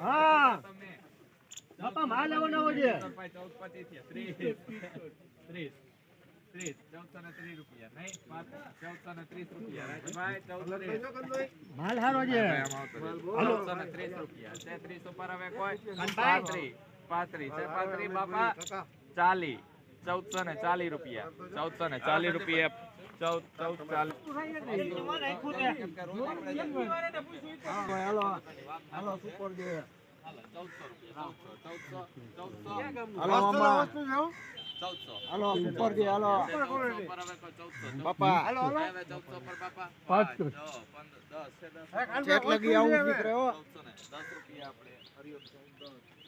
હા. બાપા માલ લેવો નવો છે ચૌદ પચીસ ત્રીસ ત્રીસ ત્રીસ ને ત્રીસ રૂપિયા નહીં પાંચ ચૌદસો ને ત્રીસ રૂપિયા રાજભાઈ માલ સારો છે ને ત્રીસ રૂપિયા છે ત્રીસ ઉપર હવે કોઈ પાંત્રીસ. પાંત્રીસ. બાપા ચાલી ચૌદસો ને ચાલીસ રૂપિયા. ચૌદસો ને ચાલીસ રૂપિયા. ચૌદ ચૌદ ચાલીસ. ચૌદસો ને દસ રૂપિયા આપણે. હરિયો ચૌદ માલ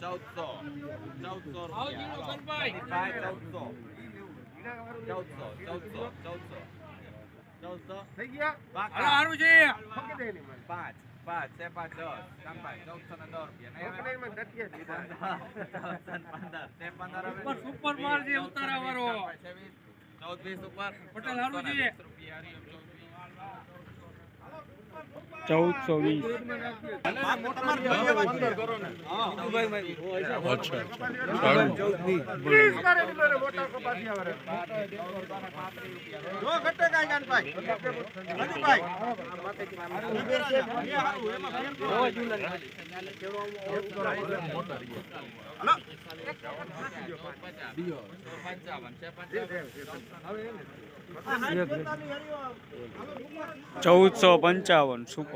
ચૌદસો. ચૌદસો. રૂપિયા ચૌદસો ચૌદસો. ચૌદસો. ચૌદસો. ચૌદસો. થઈ ગયા? પાંચ. પાંચ છે પાંચ દસ. કામભાઈ ચૌદસો ને દસ રૂપિયા. પંદર. ચૌદસો હવે. સુપર માલ જે ઉતારા વાળો. ચૌદ વીસ ઉપર. પટેલ હારું છે. રૂપિયા. ચૌદસો વીસ. ચૌદસો પંચાવન સુપર.